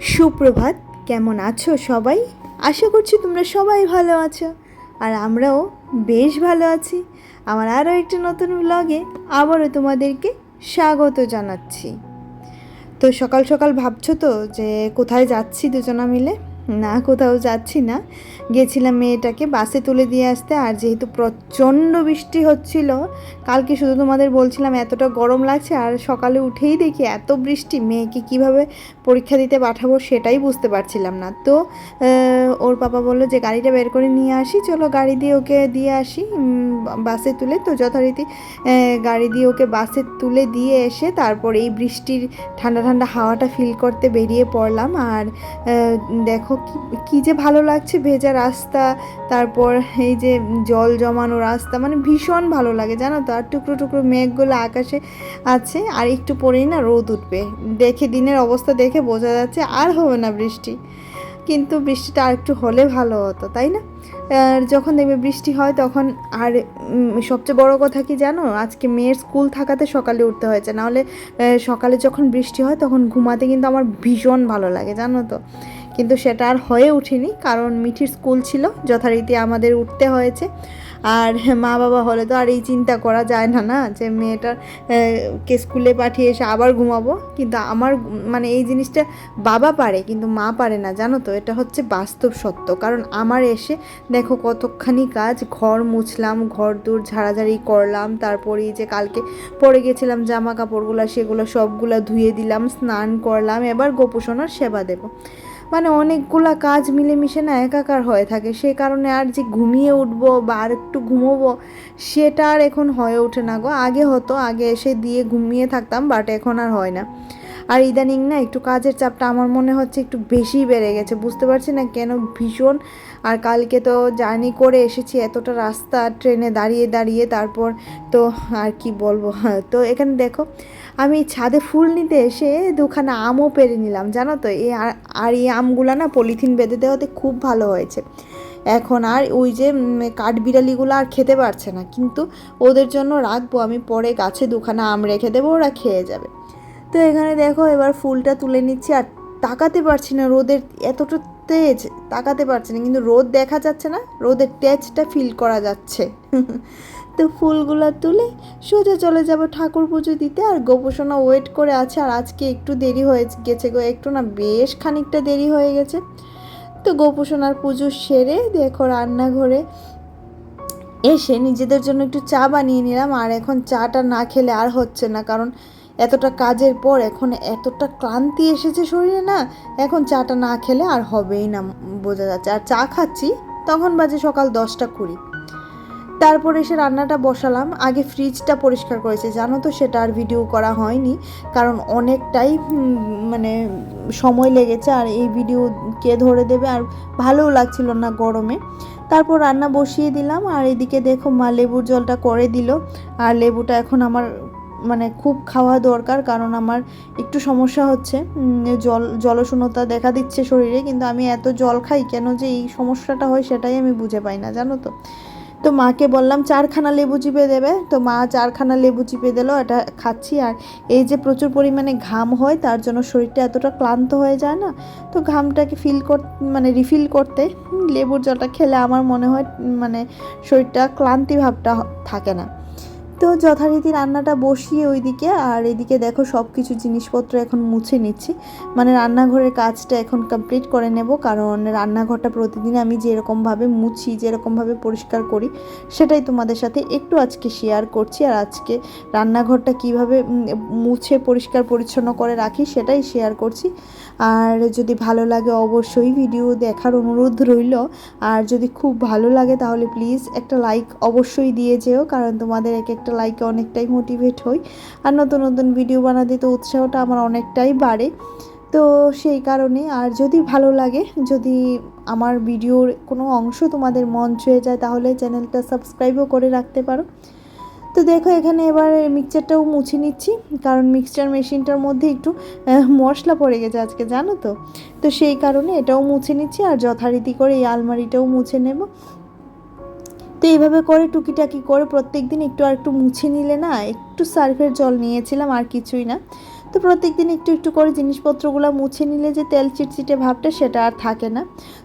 সুপ্রভাত, কেমন আছো সবাই? আশা করছি তোমরা সবাই ভালো আছো। আর আমরাও বেশ ভালো আছি। আমার আরও একটা নতুন ব্লগে আবারও তোমাদেরকে স্বাগত জানাচ্ছি। তো সকাল সকাল ভাবছ তো যে কোথায় যাচ্ছি দুজনা মিলে? না, কোথাও যাচ্ছি না। গেছিলাম মেয়েটাকে বাসে তুলে দিয়ে আসতে, আর যেহেতু প্রচণ্ড বৃষ্টি হচ্ছিল, কালকে শুধু তোমাদের বলছিলাম এতটা গরম লাগছে, আর সকালে উঠেই দেখি এত বৃষ্টি, মেয়েকে কীভাবে পরীক্ষা দিতে পাঠাবো সেটাই বুঝতে পারছিলাম না। তো ওর পাপা বলল যে, গাড়িটা বের করে নিয়ে আসি, চলো গাড়ি দিয়ে ওকে দিয়ে আসি বাসে তুলে। তো যথারীতি গাড়ি দিয়ে ওকে বাসে তুলে দিয়ে এসে তারপর এই বৃষ্টির ঠান্ডা ঠান্ডা হাওয়াটা ফিল করতে বেরিয়ে পড়লাম। আর দেখো কি যে ভালো লাগছে, ভেজা রাস্তা, তারপর এই যে জল জমানো রাস্তা মানে ভীষণ ভালো লাগে, জানো তো? আর টুকরো টুকরো মেঘগুলো আকাশে আছে, আর একটু পরেই না রোদ উঠবে। দেখে, দিনের অবস্থা দেখে বোঝা যাচ্ছে আর হবে না বৃষ্টি। কিন্তু বৃষ্টিটা আর একটু হলে ভালো হতো, তাই না? আর যখন দেখবে বৃষ্টি হয়, তখন আর সবচেয়ে বড় কথা কি জানো? আজকে মেয়ের স্কুল থাকাতে সকালে উঠতে হয়েছে। নাহলে সকালে যখন বৃষ্টি হয়, তখন ঘুমাতে কিন্তু আমার ভীষণ ভালো লাগে, জানো তো? কিন্তু সেটা আর হয়ে ওঠেনি কারণ মিঠির স্কুল ছিল, যথারীতি আমাদের উঠতে হয়েছে। আর মা বাবা হলে তো আর এই চিন্তা করা যায় না না? যে মেয়েটার কে স্কুলে পাঠিয়ে এসে আবার ঘুমাবো। কিন্তু আমার মানে এই জিনিসটা বাবা পারে, কিন্তু মা পারে না, জানো তো? এটা হচ্ছে বাস্তব সত্য। কারণ আমার এসে দেখো কতখানি কাজ, ঘর মুছলাম, ঘর দূর ঝাড়াঝাড়ি করলাম, তারপরে যে কালকে পরে গেছিলাম জামা কাপড়গুলো, সেগুলো সবগুলো ধুয়ে দিলাম, স্নান করলাম, এবার গোপোষণার সেবা দেবো। মানে অনেকগুলা কাজ মিলেমিশে না একাকার হয়ে থাকে। সে কারণে আর যে ঘুমিয়ে উঠবো বা আর একটু ঘুমোবো, সেটা আর এখন হয়ে ওঠে না গো। আগে হতো, আগে এসে দিয়ে ঘুমিয়ে থাকতাম বাট এখন আর হয় না। আর ইদানিং না একটু কাজের চাপটা আমার মনে হচ্ছে একটু বেশি বেড়ে গেছে। বুঝতে পারছি না কেন ভীষণ। আর কালকে তো জার্নি করে এসেছি, এতটা রাস্তা, ট্রেনে দাঁড়িয়ে দাঁড়িয়ে, তারপর তো আর কি বলব? তো এখানে দেখো আমি ছাদে ফুল নিতে এসে দুখানা আমও পেরে নিলাম, জানো তো? এই আর- এই আমগুলো না পলিথিন বেঁধে দেওয়াতে খুব ভালো হয়েছে। এখন আর ওই যে কাঠবিড়ালিগুলো আর খেতে পারছে না। কিন্তু ওদের জন্য রাখব, আমি পরে গাছে দুখানা আম রেখে দেবো, ওরা খেয়ে যাবে। তো এখানে দেখো, এবার ফুলটা তুলে নিচ্ছি, আর তাকাতে পারছি না রোদের এতটা তেজ, তাকাতে পারছি না। কিন্তু রোদ দেখা যাচ্ছে না, রোদের তেজটা ফিল করা যাচ্ছে। তো ফুলগুলো তুলে সোজা চলে যাব ঠাকুর পুজো দিতে। আর গোপোষণা ওয়েট করে আছে, আর আজকে একটু দেরি হয়ে গেছে গো, একটু না বেশ খানিকটা দেরি হয়ে গেছে। তো গোপোষণার পুজো সেরে দেখো রান্নাঘরে এসে নিজেদের জন্য একটু চা বানিয়ে নিলাম, আর এখন চাটা না খেলে আর হচ্ছে না, কারণ এতটা কাজের পর এখন এতটা ক্লান্তি এসেছে শরীরে না, এখন চাটা না খেলে আর হবেই না বোঝা যাচ্ছে। আর চা খাচ্ছি, তখন বাজে সকাল দশটা কুড়ি। তারপর এসে রান্নাটা বসালাম। আগে ফ্রিজটা পরিষ্কার করেছে। জানো তো সেটা আর ভিডিও করা হয়নি, কারণ অনেকটাই মানে সময় লেগেছে আর এই ভিডিও কে ধরে দেবে আর ভালোও লাগছিল না গরমে। তারপর রান্না বসিয়ে দিলাম আর এদিকে দেখো মা লেবুর জলটা করে দিল। আর লেবুটা এখন আমার মানে খুব খাওয়া দরকার, কারণ আমার একটু সমস্যা হচ্ছে। জল, জলশূন্যতা দেখা দিচ্ছে শরীরে, কিন্তু আমি এত জল খাই কেন যে এই সমস্যাটা হয় সেটাই আমি বুঝে পাই না, জানো তো? তো মাকে বললাম, চারখানা লেবু চিপে দেবে? তো মা চারখানা লেবু চিপে দিল, এটা খাচ্ছি। আর এই যে প্রচুর পরিমাণে ঘাম হয়, তার জন্য শরীরটা এতটা ক্লান্ত হয়ে যায় না, তো ঘামটাকে ফিল কর মানে রিফিল করতে লেবুর জলটা খেলে আমার মনে হয় মানে শরীরটা ক্লান্তি ভাবটা থাকে না। তো যথারীতি রান্নাটা বসিয়ে ওইদিকে, আর এদিকে দেখো সব কিছু জিনিসপত্র এখন মুছে নিচ্ছি। মানে রান্নাঘরের কাজটা এখন কমপ্লিট করে নেব, কারণ রান্নাঘরটা প্রতিদিন আমি যেরকমভাবে মুছি, যেরকমভাবে পরিষ্কার করি, সেটাই তোমাদের সাথে একটু আজকে শেয়ার করছি। আর আজকে রান্নাঘরটা কীভাবে মুছে, পরিষ্কার, পরিচ্ছন্ন করে রাখি সেটাই শেয়ার করছি। আর যদি ভালো লাগে অবশ্যই ভিডিও দেখার অনুরোধ রইল। আর যদি খুব ভালো লাগে তাহলে প্লিজ একটা লাইক অবশ্যই দিয়ে যেও, কারণ তোমাদের এক এক একটা লাইকে অনেকটাই মোটিভেট হই। আর নতুন নতুন ভিডিও বানাতে তো উৎসাহটা আমার অনেকটাই বাড়ে। তো সেই কারণে আর যদি ভালো লাগে, যদি আমার ভিডিওর কোনো অংশ তোমাদের মন ছুঁয়ে যায়, তাহলে চ্যানেলটা সাবস্ক্রাইবও করে রাখতে পারো। তো দেখো, এখানে এবার মিক্সচারটাও মুছে নিচ্ছি। কারণ মিক্সচার মেশিনটার মধ্যে একটু মশলা পড়ে গেছে আজকে, জানো তো? তো সেই কারণে এটাও মুছে নিচ্ছি। আর যথারীতি করে এই আলমারিটাও মুছে নেব। তো এইভাবে করে টুকিটাকি করে প্রত্যেক দিন একটু আর একটু মুছে নিলে না, একটু সার্ফের জল নিয়েছিলাম আর কিছুই না। তো প্রত্যেক দিন একটু একটু করে জিনিসপত্রগুলো মুছে নিলে যে তেল চিটচিটে ভাবটা সেটা আর থাকে না।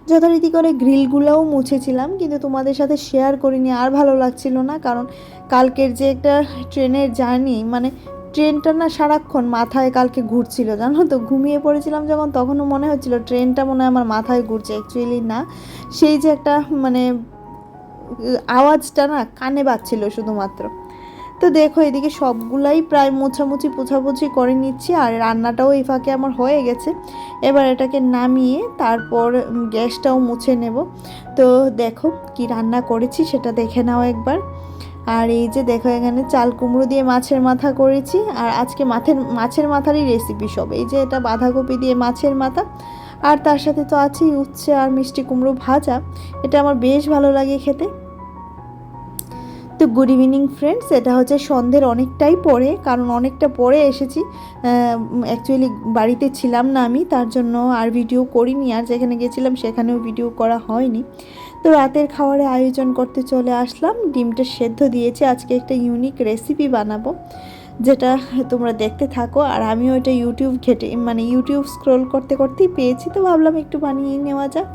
যথারীতি করে গ্রিলগুলোও মুছেছিলাম, কিন্তু তোমাদের সাথে শেয়ার করিনি, আর ভালো লাগছিল না, কারণ কালকের যে একটা ট্রেনের জার্নি মানে ট্রেনটা না সারাক্ষণ মাথায় কালকে ঘুরছিল, জানো তো? ঘুমিয়ে পড়েছিলাম যখন, তখনও মনে হচ্ছিল ট্রেনটা মনে হয় আমার মাথায় ঘুরছে অ্যাকচুয়ালি না। সেই যে একটা মানে আওয়াজটা না কানে বাজছিল শুধুমাত্র। তো দেখো এদিকে সবগুলাই প্রায় মোছামুছি পোছাপুছি করে নিচ্ছি আর রান্নাটাও এই ফাঁকে আমার হয়ে গেছে। এবার এটাকে নামিয়ে তারপর গ্যাসটাও মুছে নেব। তো দেখো কি রান্না করেছি সেটা দেখে নাও একবার। আর এই যে দেখো এখানে চাল কুমড়ো দিয়ে মাছের মাথা করেছি। আর আজকে মাথের, মাছের মাথারই রেসিপি সব। এই যে এটা বাঁধাকপি দিয়ে মাছের মাথা। আর তার সাথে তো আছেই উচ্ছে আর মিষ্টি কুমড়ো ভাজা। এটা আমার বেশ ভালো লাগে খেতে। তো গুড ইভিনিং ফ্রেন্ডস এটা হচ্ছে সন্ধ্যের অনেকটাই পরে, কারণ অনেকটা পরে এসেছি। অ্যাকচুয়ালি বাড়িতে ছিলাম না আমি, তার জন্য আর ভিডিও করিনি। আর যেখানে গেছিলাম সেখানেও ভিডিও করা হয়নি। তো রাতের খাবারের আয়োজন করতে চলে আসলাম। ডিমটা সেদ্ধ দিয়েছি। আজকে একটা ইউনিক রেসিপি বানাবো। যেটা তোমরা দেখতে থাকো, আর আমি ওইটা ইউটিউব ঘেটে মানে ইউটিউব স্ক্রোল করতে করতেই পেয়েছি, তো ভাবলাম একটু বানিয়ে নেওয়া যাক।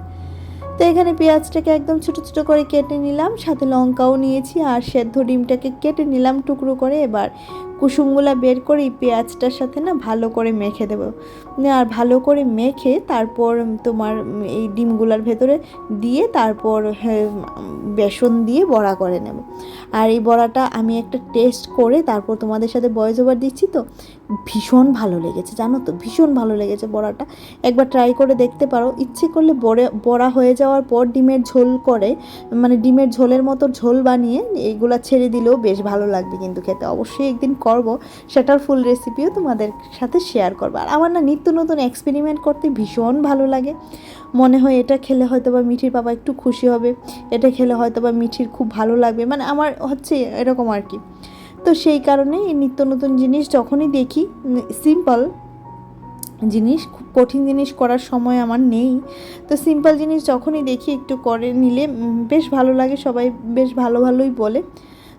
তো এখানে পেঁয়াজটাকে একদম ছোটো ছোটো করে কেটে নিলাম, সাথে লঙ্কাও নিয়েছি, আর সেদ্ধ ডিমটাকে কেটে নিলাম টুকরো করে। এবার কুসুমগুলা বের করে এই পেঁয়াজটার সাথে না ভালো করে মেখে দেবো। আর ভালো করে মেখে তারপর তোমার এই ডিমগুলার ভেতরে দিয়ে তারপর বেসন দিয়ে বড়া করে নেব। আর এই বড়াটা আমি একটা টেস্ট করে তারপর তোমাদের সাথে বয়েস ওভার দিচ্ছি তো, ভীষণ ভালো লেগেছে, জানো তো? ভীষণ ভালো লেগেছে বড়াটা। একবার ট্রাই করে দেখতে পারো, ইচ্ছে করলে বড়ে, বড়া হয়ে যাওয়ার পর ডিমের ঝোল করে মানে ডিমের ঝোলের মতো ঝোল বানিয়ে এইগুলা ছেড়ে দিলেও বেশ ভালো লাগবে কিন্তু খেতে। অবশ্যই একদিন করব, সেটার ফুল রেসিপিও তোমাদের সাথে শেয়ার করব। আর আমার না নিত্য নতুন এক্সপেরিমেন্ট করতে ভীষণ ভালো লাগে। মনে হয় এটা খেলে হয়তো বা মিঠির বাবা একটু খুশি হবে, এটা খেলে হয়তো বা মিঠির খুব ভালো লাগবে। মানে আমার হচ্ছে এরকম আর কি। তো সেই কারণে এই নিত্য নতুন জিনিস যখনই দেখি সিম্পল জিনিস, খুব কঠিন জিনিস করার সময় আমার নেই। তো সিম্পল জিনিস যখনই দেখি একটু করে নিলে বেশ ভালো লাগে, সবাই বেশ ভালো ভালোই বলে।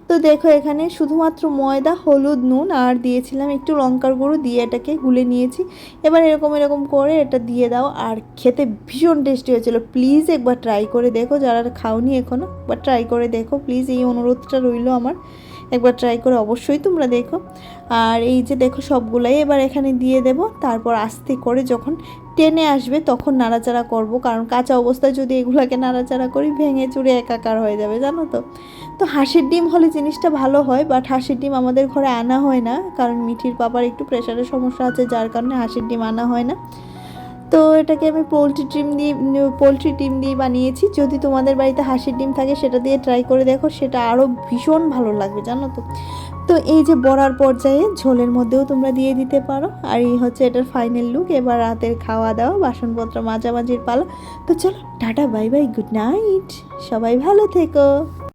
তো দেখো এখানে শুধুমাত্র ময়দা, হলুদ, নুন আর দিয়েছিলাম একটু লঙ্কার গুঁড়ো দিয়ে এটাকে গুলে নিয়েছি। এবার এরকম এরকম করে এটা দিয়ে দাও আর খেতে ভীষণ টেস্টি হয়েছিল। প্লিজ একবার ট্রাই করে দেখো, যারা খাওনি এখনও বা ট্রাই করে দেখো। প্লিজ এই অনুরোধটা রইল আমার। একবার ট্রাই করে অবশ্যই তোমরা দেখো। আর এই যে দেখো সবগুলাই, এবার এখানে দিয়ে দেব। তারপর আস্তে করে যখন টেনে আসবে তখন নাড়াচাড়া করব। কারণ কাঁচা অবস্থায় যদি এগুলাকে নাড়াচাড়া করি, ভেঙে চুরে একাকার হয়ে যাবে, জানো তো? তো হাঁসের ডিম হলে জিনিসটা ভালো হয় বাট হাঁসের ডিম আমাদের ঘরে আনা হয় না। কারণ মিঠির পাপার একটু প্রেশারের সমস্যা আছে, যার কারণে হাঁসের ডিম আনা হয় না। তো এটাকে আমি পোলট্রি ডিম দিয়ে পোলট্রি ডিম দিয়ে বানিয়েছি। যদি তোমাদের বাড়িতে হাঁসের ডিম থাকে, সেটা দিয়ে ট্রাই করে দেখো, সেটা আরও ভীষণ ভালো লাগবে, জানো তো। তো এই যে বড়ার পর্যায়ে ঝোলের মধ্যেও তোমরা দিয়ে দিতে পারো। আর এই হচ্ছে এটার ফাইনাল লুক এবার রাতের খাওয়া দাওয়া, বাসনপত্র, মাঝামাঝির পালা। তো চলো, tata bye bye good night সবাই ভালো থেকো।